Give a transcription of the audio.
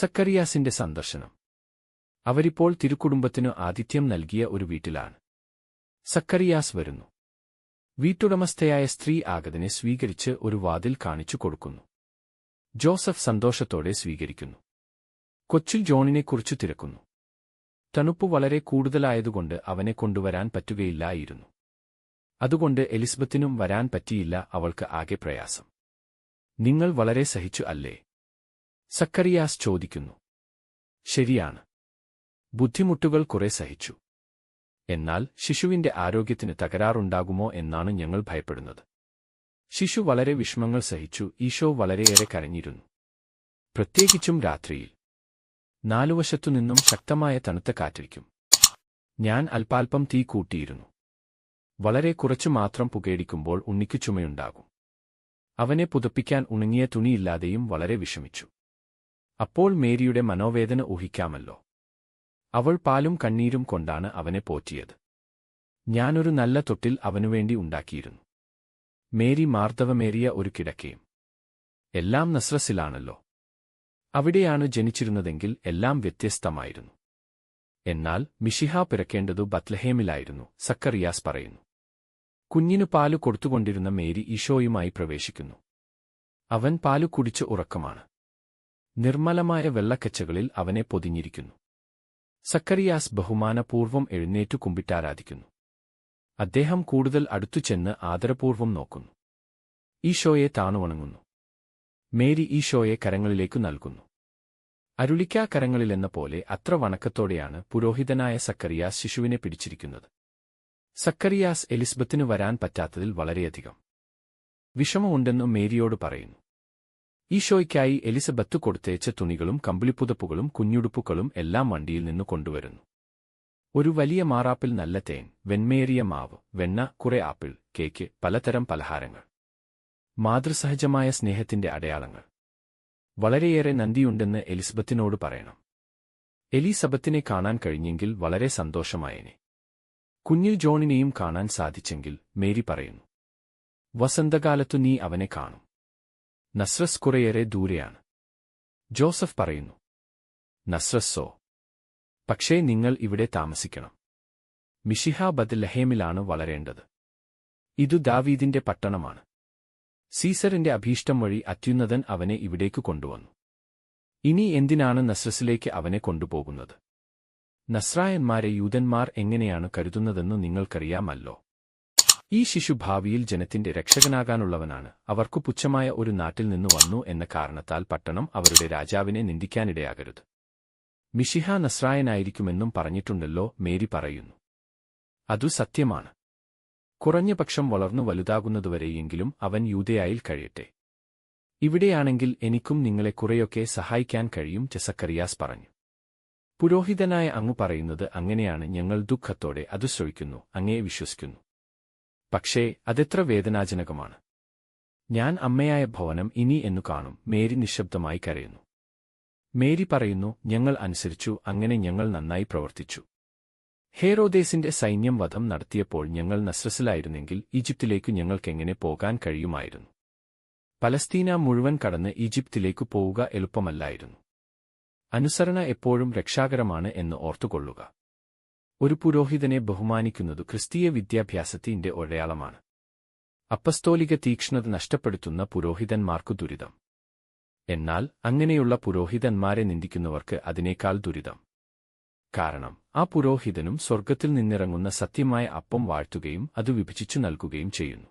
സക്കറിയാസിന്റെ സന്ദർശനം. അവരിപ്പോൾ തിരുക്കുടുംബത്തിനു ആതിഥ്യം നൽകിയ ഒരു വീട്ടിലാണ്. സക്കറിയാസ് വരുന്നു. വീട്ടുടമസ്ഥയായ സ്ത്രീ ആഗതിനെ സ്വീകരിച്ച് ഒരു വാതിൽ കാണിച്ചു കൊടുക്കുന്നു. ജോസഫ് സന്തോഷത്തോടെ സ്വീകരിക്കുന്നു. കൊച്ചിൽ ജോണിനെക്കുറിച്ചു തിരക്കുന്നു. തണുപ്പ് വളരെ കൂടുതലായതുകൊണ്ട് അവനെ കൊണ്ടുവരാൻ പറ്റുകയില്ലായിരുന്നു. അതുകൊണ്ട് എലിസബത്തിനും വരാൻ പറ്റിയില്ല അവൾക്ക് ആകെ പ്രയാസം. നിങ്ങൾ വളരെ സഹിച്ചു അല്ലേ? സക്കറിയാസ് ചോദിക്കുന്നു. ശരിയാണ്. ബുദ്ധിമുട്ടുകൾ കുറെ സഹിച്ചു. എന്നാൽ ശിശുവിന്റെ ആരോഗ്യത്തിന് തകരാറുണ്ടാകുമോ എന്നാണ് ഞങ്ങൾ ഭയപ്പെടുന്നത്. ശിശു വളരെ വിഷമങ്ങൾ സഹിച്ചു ഈശോ വളരെയേറെ കരഞ്ഞിരുന്നു. പ്രത്യേകിച്ചും രാത്രിയിൽ. നാലുവശത്തുനിന്നും ശക്തമായ തണുത്ത കാറ്റിരിക്കും ഞാൻ അൽപാൽപം തീ കൂട്ടിയിരുന്നു. വളരെ കുറച്ചു മാത്രം പുകയടിക്കുമ്പോൾ ഉണ്ണിക്കു ചുമയുണ്ടാകും. അവനെ പുതപ്പിക്കാൻ ഉണങ്ങിയ തുണിയില്ലാതെയും വളരെ വിഷമിച്ചു. അപ്പോൾ മേരിയുടെ മനോവേദന ഊഹിക്കാമല്ലോ. അവൾ പാലും കണ്ണീരും കൊണ്ടാണ് അവനെ പോറ്റിയത്. ഞാനൊരു നല്ല തൊട്ടിൽ അവനുവേണ്ടി ഉണ്ടാക്കിയിരുന്നു. മേരി മാർദ്ദവമേറിയ ഒരു കിടക്കയും. എല്ലാം നസ്രസിലാണല്ലോ. അവിടെയാണ് ജനിച്ചിരുന്നതെങ്കിൽ എല്ലാം വ്യത്യസ്തമായിരുന്നു. എന്നാൽ മിഷിഹ പിറക്കേണ്ടതു ബത്ലഹേമിലായിരുന്നു സക്കറിയാസ് പറയുന്നു. കുഞ്ഞിനു പാലു കൊടുത്തുകൊണ്ടിരുന്ന മേരി ഈശോയുമായി പ്രവേശിക്കുന്നു. അവൻ പാലു കുടിച്ച് ഉറക്കമാണ്. നിർമ്മലമായ വെള്ളക്കച്ചകളിൽ അവനെ പൊതിഞ്ഞിരിക്കുന്നു. സക്കറിയാസ് ബഹുമാനപൂർവം എഴുന്നേറ്റു കുമ്പിട്ടാരാധിക്കുന്നു. അദ്ദേഹം കൂടുതൽ അടുത്തുചെന്ന് ആദരപൂർവം നോക്കുന്നു. ഈശോയെ താണുവണങ്ങുന്നു. മേരി ഈശോയെ കരങ്ങളിലേക്കു നൽകുന്നു. അരുളിക്കാ കരങ്ങളിലെന്ന പോലെ അത്ര വണക്കത്തോടെയാണ് പുരോഹിതനായ സക്കറിയാസ് ശിശുവിനെ പിടിച്ചിരിക്കുന്നത്. സക്കറിയാസ് എലിസ്ബത്തിനു വരാൻ പറ്റാത്തതിൽ വളരെയധികം. വിഷമമുണ്ടെന്നും മേരിയോട് പറയുന്നു. ഈശോയ്ക്കായി എലിസബത്ത് കൊടുത്തേച്ച തുണികളും കമ്പിളിപ്പുതപ്പുകളും കുഞ്ഞുടുപ്പുകളും എല്ലാം വണ്ടിയിൽ നിന്നു കൊണ്ടുവരുന്നു. ഒരു വലിയ മാറാപ്പിൽ നല്ല തേൻ വെൺമേറിയ മാവ് വെണ്ണ കുറെ ആപ്പിൾ കേക്ക് പലതരം പലഹാരങ്ങൾ. മാതൃസഹജമായ സ്നേഹത്തിന്റെ അടയാളങ്ങൾ. വളരെയേറെ നന്ദിയുണ്ടെന്ന് എലിസബത്തിനോട് പറയണം. എലിസബത്തിനെ കാണാൻ കഴിഞ്ഞെങ്കിൽ വളരെ സന്തോഷമായേനെ. കുഞ്ഞു ജോണിനെയും കാണാൻ സാധിച്ചെങ്കിൽ മേരി പറയുന്നു വസന്തകാലത്തു നീ അവനെ കാണും. നസ്രസ് കുറേയേറെ ദൂരെയാണ്. ജോസഫ് പറയുന്നു നസ്രസ്സോ പക്ഷേ നിങ്ങൾ ഇവിടെ താമസിക്കണം. മിഷിഹ ബദ്ലഹേമിലാണ് വളരേണ്ടത്. ഇതു ദാവീദിന്റെ പട്ടണമാണ്. സീസറിന്റെ അഭീഷ്ടം വഴി അത്യുന്നതൻ അവനെ ഇവിടേക്ക് കൊണ്ടുവന്നു. ഇനി എന്തിനാണ് നസ്രസിലേക്ക് അവനെ കൊണ്ടുപോകുന്നത്? നസ്രായന്മാരെ യൂതന്മാർ എങ്ങനെയാണ് കരുതുന്നതെന്നു നിങ്ങൾക്കറിയാമല്ലോ. ഈ ശിശു ഭാവിയിൽ ജനത്തിന്റെ രക്ഷകനാകാനുള്ളവനാണ്. അവർക്കു പുച്ഛമായ ഒരു നാട്ടിൽ നിന്ന് വന്നു എന്ന കാരണത്താൽ പട്ടണം അവരുടെ രാജാവിനെ നിന്ദിക്കാനിടയാകരുത്. മിഷിഹ നസ്രായനായിരിക്കുമെന്നും പറഞ്ഞിട്ടുണ്ടല്ലോ മേരി പറയുന്നു. അതു സത്യമാണ്. കുറഞ്ഞ പക്ഷം വളർന്നു വലുതാകുന്നതുവരെയെങ്കിലും അവൻ യൂതയായിൽ കഴിയട്ടെ. ഇവിടെയാണെങ്കിൽ എനിക്കും നിങ്ങളെ കുറെയൊക്കെ സഹായിക്കാൻ കഴിയും ചെസക്കറിയാസ് പറഞ്ഞു. പുരോഹിതനായ അങ്ങു പറയുന്നത് അങ്ങനെയാണ് ഞങ്ങൾ ദുഃഖത്തോടെ അത് ശ്രവിക്കുന്നു അങ്ങയെ വിശ്വസിക്കുന്നു. പക്ഷേ അതെത്ര വേദനാജനകമാണ്. ഞാൻ അമ്മയായ ഭവനം ഇനി എന്നു കാണും മേരി നിശബ്ദമായി കരയുന്നു. മേരി പറയുന്നു ഞങ്ങൾ അനുസരിച്ചു അങ്ങനെ ഞങ്ങൾ നന്നായി പ്രവർത്തിച്ചു. ഹേറോദേസിന്റെ സൈന്യം വധം നടത്തിയപ്പോൾ ഞങ്ങൾ നസ്രസിലായിരുന്നെങ്കിൽ ഈജിപ്തിലേക്കു ഞങ്ങൾക്കെങ്ങനെ പോകാൻ കഴിയുമായിരുന്നു. പലസ്തീന മുഴുവൻ കടന്ന് ഈജിപ്തിലേക്കു പോവുക എളുപ്പമല്ലായിരുന്നു. അനുസരണ എപ്പോഴും രക്ഷാകരമാണ് എന്ന് ഓർത്തുകൊള്ളുക. ഒരു പുരോഹിതനെ ബഹുമാനിക്കുന്നതു ക്രിസ്തീയ വിദ്യാഭ്യാസത്തിന്റെ ഒഴയാളമാണ് അപ്പസ്തോലിക തീക്ഷ്ണത നഷ്ടപ്പെടുത്തുന്ന പുരോഹിതന്മാർക്കു ദുരിതം. എന്നാൽ അങ്ങനെയുള്ള പുരോഹിതന്മാരെ നിന്ദിക്കുന്നവർക്ക് അതിനേക്കാൾ ദുരിതം. കാരണം ആ പുരോഹിതനും സ്വർഗത്തിൽ നിന്നിറങ്ങുന്ന സത്യമായ അപ്പം വാഴ്ത്തുകയും അത് വിഭജിച്ചു നൽകുകയും ചെയ്യുന്നു.